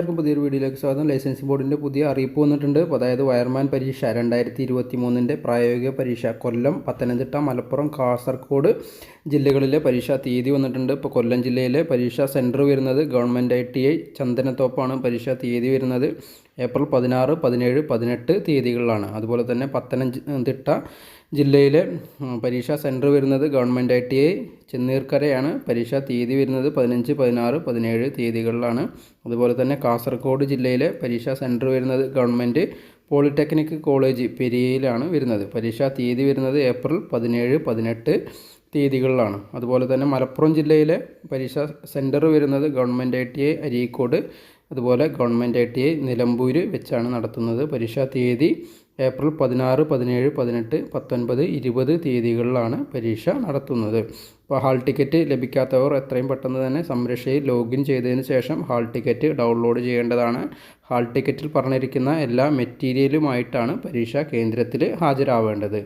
എല്ലാവർക്കും പുതിയൊരു വീഡിയോയിലേക്ക് സ്വാഗതം. ലൈസൻസിംഗ് ബോർഡിന്റെ പുതിയ അറിയിപ്പ് വന്നിട്ടുണ്ട്. അതായത് വയർമാൻ പരീക്ഷ രണ്ടായിരത്തി ഇരുപത്തി മൂന്നിന്റെ പ്രായോഗിക പരീക്ഷ കൊല്ലം പത്തനംതിട്ട മലപ്പുറം കാസർഗോഡ് ജില്ലകളിലെ പരീക്ഷാ തീയതി വന്നിട്ടുണ്ട്. ഇപ്പോൾ കൊല്ലം ജില്ലയിലെ പരീക്ഷാ സെന്റർ വരുന്നത് ഗവൺമെന്റ് ഐ ടി ഐ ചന്ദനത്തോപ്പാണ് പരീക്ഷാ തീയതി വരുന്നത്. ഏപ്രിൽ പതിനാറ് പതിനേഴ് പതിനെട്ട് തീയതികളിലാണ്. അതുപോലെ തന്നെ പത്തനംതിട്ട ജില്ലയിലെ പരീക്ഷാ സെന്റർ വരുന്നത് ഗവൺമെന്റ് ഐ ടി ഐ ചെന്നീർക്കരയാണ്. പരീക്ഷാ തീയതി വരുന്നത് പതിനഞ്ച് പതിനാറ് പതിനേഴ് തീയതികളിലാണ്. അതുപോലെ തന്നെ കാസർഗോഡ് ജില്ലയിലെ പരീക്ഷാ സെന്റർ വരുന്നത് ഗവൺമെന്റ് പോളിടെക്നിക് കോളേജ് പെരിയയിലാണ് വരുന്നത്. പരീക്ഷാ തീയതി വരുന്നത് ഏപ്രിൽ പതിനേഴ് പതിനെട്ട് തീയതികളിലാണ്. അതുപോലെ തന്നെ മലപ്പുറം ജില്ലയിലെ പരീക്ഷാ സെന്റർ വരുന്നത് government I T I Areekode അതുപോലെ government I T I Nilambur വെച്ചാണ് നടത്തുന്നത്. പരീക്ഷാ തീയതി ഏപ്രിൽ പതിനാറ് പതിനേഴ് പതിനെട്ട് പത്തൊൻപത് ഇരുപത് തീയതികളിലാണ് പരീക്ഷ നടത്തുന്നത്. അപ്പോൾ ഹാൾ ടിക്കറ്റ് ലഭിക്കാത്തവർ എത്രയും പെട്ടെന്ന് തന്നെ സംരക്ഷയിൽ ലോഗിൻ ചെയ്തതിന് ശേഷം ഹാൾ ടിക്കറ്റ് ഡൗൺലോഡ് ചെയ്യേണ്ടതാണ്. ഹാൾ ടിക്കറ്റിൽ പറഞ്ഞിരിക്കുന്ന എല്ലാ മെറ്റീരിയലുമായിട്ടാണ് പരീക്ഷാ കേന്ദ്രത്തിൽ ഹാജരാവേണ്ടത്.